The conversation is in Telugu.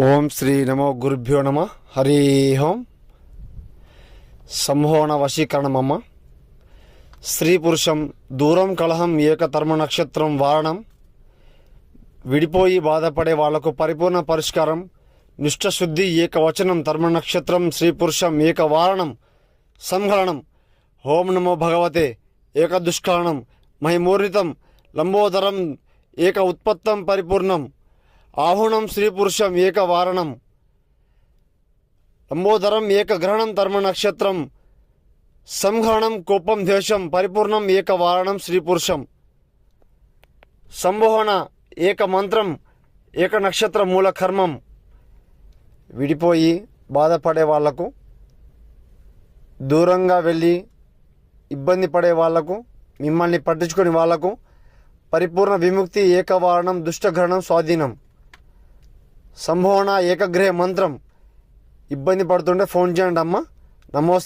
ఓం శ్రీ నమో గురుభ్యో నమ. హరి ఓం. సంహోణ వశీకరణమమ్మ. స్త్రీ పురుషం దూరం కలహం ఏకధర్మ నక్షత్రం వారణం. విడిపోయి బాధపడే వాళ్ళకు పరిపూర్ణ పరిష్కారం. నిష్టశుద్ధి ఏకవచనం ధర్మ నక్షత్రం స్త్రీ పురుషం ఏక వారణం సంహరణం. ఓం నమో భగవతే. ఏక దుష్కరణం మహిమూర్ణితం. లంబోదరం. ఏక ఉత్పత్తం పరిపూర్ణం. ఆహుణం స్త్రీ పురుషం ఏకవారణం లంబోదరం ఏకగ్రహణం ధర్మ నక్షత్రం. సంహరణం కోపం ద్వేషం పరిపూర్ణం ఏకవారణం శ్రీపురుషం స్త్రీ పురుషం. సంబోహన ఏక మంత్రం ఏక నక్షత్ర మూల కర్మం. విడిపోయి బాధపడే వాళ్ళకు దూరంగా వెళ్ళి ఇబ్బంది పడే వాళ్ళకు మిమ్మల్ని పట్టించుకుని వాళ్ళకు పరిపూర్ణ విముక్తి ఏకవారణం దుష్టగ్రహణం స్వాధీనం. సంభవన ఏకగ్రహ మంత్రం. ఇబ్బంది పడుతుంటే ఫోన్ చేయండి అమ్మ నమోస్